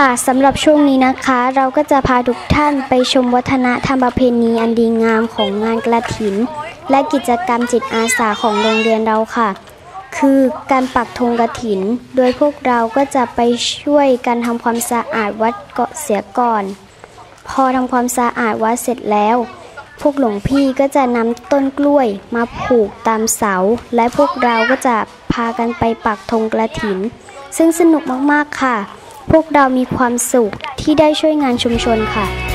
ค่ะสำหรับช่วงนี้นะคะ เราก็จะพาทุกท่านไปชมวัฒนธรรมประเพณีอันดีงามของงานกระถิน และกิจกรรมจิตอาสาของโรงเรียนเราค่ะ คือการปักธงกระถิน โดยพวกเราก็จะไปช่วยกันทำความสะอาดวัดเกาะเสียก่อน พอทำความสะอาดวัดเสร็จแล้ว พวกหลวงพี่ก็จะนำต้นกล้วยมาผูกตามเสา และพวกเราก็จะพากันไปปักธงกระถิน ซึ่งสนุกมากๆค่ะ พวกเรามีความสุขที่ได้ช่วยงานชุมชนค่ะ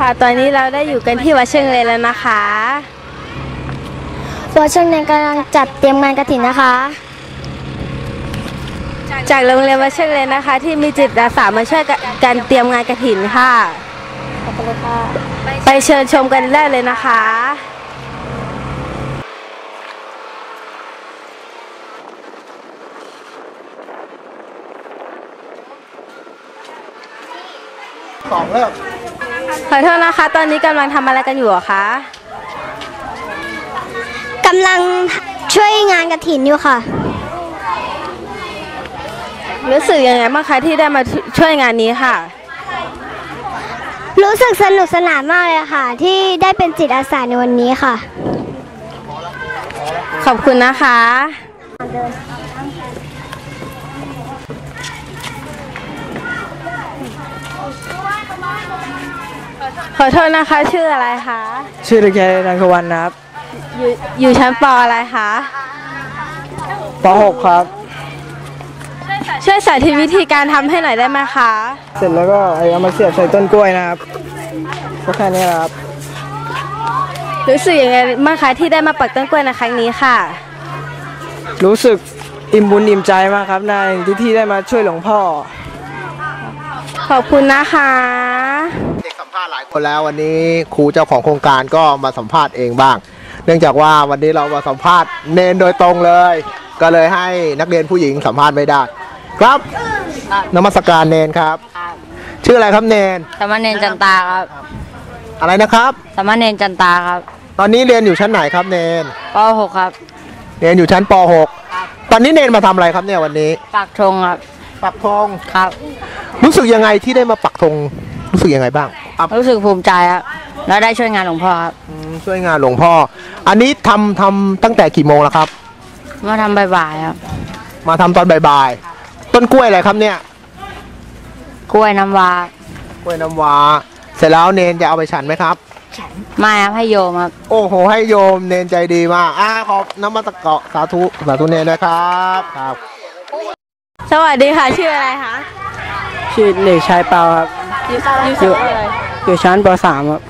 ค่ะ ตอนนี้เราได้อยู่กันที่วัดเชิงเลนแล้วนะคะวัดเชิงเนนกำลังจัดเตรียมงานกระถินนะคะ จากโรงเรียนวัดเชิงเลนนะคะ ที่มีจิตอาสามาช่วยกันเตรียมงานกระถินค่ะขอบคุณค่ะไปเชิญชมกันได้เลยนะคะสองแล้ว ขอโทษนะคะ ตอนนี้กำลังทำอะไรกันอยู่เหรอคะกำลังช่วยงานกระถินอยู่ค่ะ รู้สึกยังไงบ้างคะที่ได้มาช่วยงานนี้ค่ะ รู้สึกสนุกสนานมากเลยค่ะ ที่ได้เป็นจิตอาสาในวันนี้ค่ะ ขอบคุณนะคะ ขอโทษนะคะชื่ออะไรคะชื่อเด็กชายนันทวันนะครับ อยู่อยู่ชั้นปอะไรคะป .6 ครับ ช่วยสาธิตวิธีการทำให้หน่อยได้ไหมคะเสร็จแล้วก็เอามาเสียบใส่ต้นกล้วยนะครับก็แค่นี้นะครับ รู้สึกยังไงบ้างคะที่ได้มาปักต้นกล้วยในครั้งนี้ค่ะ รู้สึกอิ่มบุญอิ่มใจมากครับในที่ที่ได้มาช่วยหลวงพ่อ ขอบคุณนะคะเด็กสัมภาษณ์หลายคนแล้ววันนี้ครูเจ้าของโครงการก็มาสัมภาษณ์เองบ้าง เนื่องจากว่าวันนี้เรามาสัมภาษณ์เนนโดยตรงเลย ก็เลยให้นักเรียนผู้หญิงสัมภาษณ์ไม่ได้ ครับนมัสการเนนครับ ชื่ออะไรครับเนนสามเณรจันตาครับ อะไรนะครับสามเณรจันตาครับ ตอนนี้เรียนอยู่ชั้นไหนครับเนนป .6 ครับเนนอยู่ชั้นป .6 ตอนนี้เนนมาทำอะไรครับเนี่ยวันนี้ ปากธงครับ ปักธงครับ รู้สึกยังไงที่ได้มาปักธง รู้สึกยังไงบ้างอะรู้สึกภูมิใจครับแล้วได้ช่วยงานหลวงพ่อครับอืมช่วยงานหลวงพ่อ อันนี้ทำทำตั้งแต่กี่โมงแล้วครับ มาทำบ่ายๆครับ มาทำตอนบ่ายๆต้นกล้วยอะไรครับเนี่ย กล้วยน้ำว้ากล้วยน้ำว้า เสร็จแล้วเนนจะเอาไปฉันไหมครับ ไม่ครับให้โยมครับ โอ้โห ให้โยมเนนใจดีมากอ่าขอบน้ำมัตะเกาะสาธุสาธุเนนนะครับครับ สวัสดีค่ะ ชื่ออะไรคะ ชื่อเด็กชายเปาครับ อยู่อยู่ชั้นอะไรอยู่ชั้นป .3 ครับ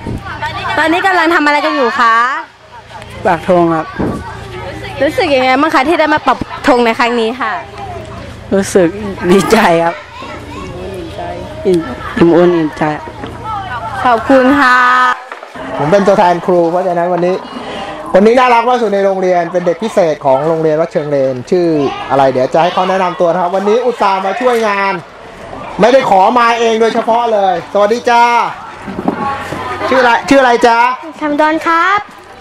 ตอนนี้กำลังทำอะไรกันอยู่คะปากธงครับ รู้สึกยังไงบ้างคะที่ได้มาปักธงในครั้งนี้ค่ะ รู้สึกดีใจครับอิ่มอิ่มอุ่นอิ่มใจ ขอบคุณค่ะ ผมเป็นตัวแทนครู เพราะฉะนั้นวันนี้ วันนี้น่ารักมากสุดในโรงเรียนเป็นเด็กพิเศษของโรงเรียนวัดเชิงเลน ชื่ออะไรเดี๋ยวจะให้เขาแนะนำตัวนะครับ วันนี้อุตส่าห์มาช่วยงาน ไม่ได้ขอมาเองโดยเฉพาะเลย สวัสดีจ้า ชื่ออะไรชื่ออะไรจ้าคำดอนครับ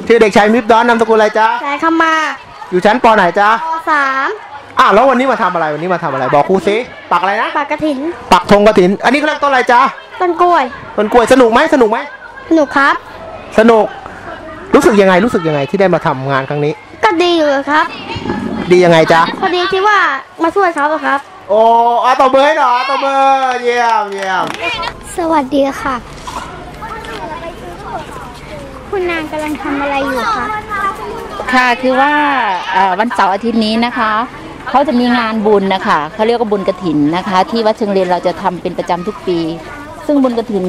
ชื่อเด็กชายมิฟดอนนามสกุลอะไรจ้าสายคำมา อยู่ชั้นปไหนจ้าปสามอ้าวแล้ววันนี้มาทำอะไรวันนี้มาทำอะไรบอกครูสิปักอะไรนะปากกระถิน ปักธงกระถิน อันนี้เขาเรียกต้นอะไรจ้าต้นกล้วยต้นกล้วยสนุกไหมสนุกไหมสนุกครับ สนุก รู้สึกยังไงรู้สึกยังไงที่ได้มาทำงานครั้งนี้ ก็ดีอยู่ครับ ดียังไงจ๊ะพอดีที่ว่ามาช่วยเขาอะครับ โอ้อาตบมือให้หน่อยอาตบมือเยี่ยมเยี่ยมสวัสดีค่ะ คุณนางกำลังทำอะไรอยู่คะค่ะคือว่าเอ่อวันเสาร์อาทิตย์นี้นะคะเขาจะมีงานบุญนะคะเขาเรียกว่าบุญกระถินนะคะ ที่วัดเชิงเรียนเราจะทำเป็นประจำทุกปี ซึ่งบุญกระถิน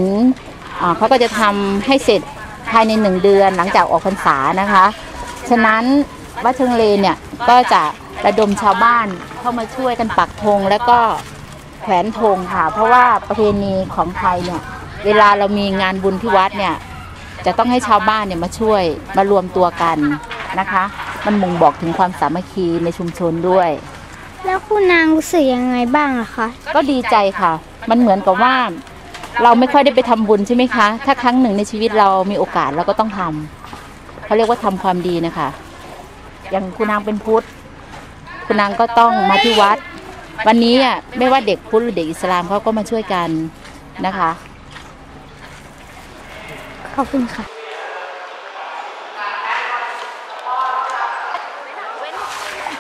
อ่าเขาก็จะทำให้เสร็จภายในหนึ่งเดือนหลังจากออกพรรษานะคะ ฉะนั้นวัดเชิงเรียนเนี่ยก็จะ ระดมชาวบ้านเข้ามาช่วยกันปักธงแล้วก็แขวนธงค่ะ เพราะว่าประเพณีของไทยเนี่ย เวลาเรามีงานบุญที่วัดเนี่ย จะต้องให้ชาวบ้านเนี่ยมาช่วยมารวมตัวกันนะคะ มันบ่งบอกถึงความสามัคคีในชุมชนด้วย แล้วคุณนางรู้สึกยังไงบ้างอะคะ ก็ดีใจค่ะ มันเหมือนกับว่า เราไม่ค่อยได้ไปทำบุญใช่ไหมคะ ถ้าครั้งหนึ่งในชีวิตเรามีโอกาสเราก็ต้องทำเขาเรียกว่าทำความดีนะคะ อย่างคุณนางเป็นพุทธ คุณนางก็ต้องมาที่วัด วันนี้อะไม่ว่าเด็กพุทธหรือเด็กอิสลามเขาก็มาช่วยกันนะคะ ขอบคุณค่ะ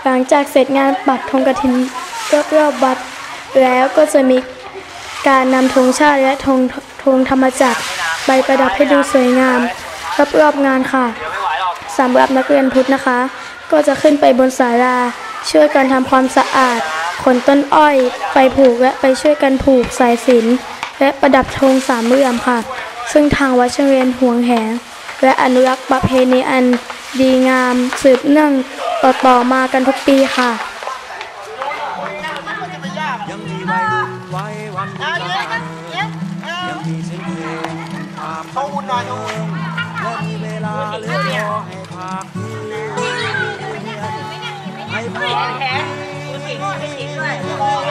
หลังจากเสร็จงานปักธงกฐินรอบๆวัดแล้วก็จะมีการนำธงชาติและธงธงธรรมจักรไปประดับให้ดูสวยงามรอบๆงานค่ะสำหรับนักเรียนพุทธนะคะ ก็จะขึ้นไปบนศาลา ช่วยกันทำความสะอาด ขนต้นอ้อย ไปผูกและไปช่วยกันผูกสายสิญจนและประดับธงสามเหลี่ยมค่ะ ซึ่งทางวัดเชิงเรียนห่วงแหนและอนุรักษ์ประเพณีอันดีงามสืบเนื่องต่อๆมากันทุกปีค่ะยังมีวัยรุ่นไว้วันยังมีเสียงเพลงควาบนและมีเวลาเหลือพอให้ภา เ